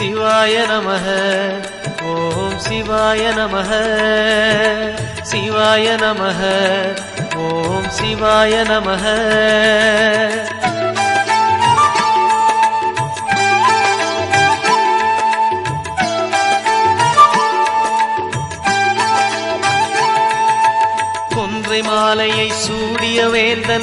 சிவாய நமக. ஓம் சிவாய நமக. சிவாய நமக. ஓம் சிவாய நமக. கொன்றை மாலையை சூடிய வேந்தன்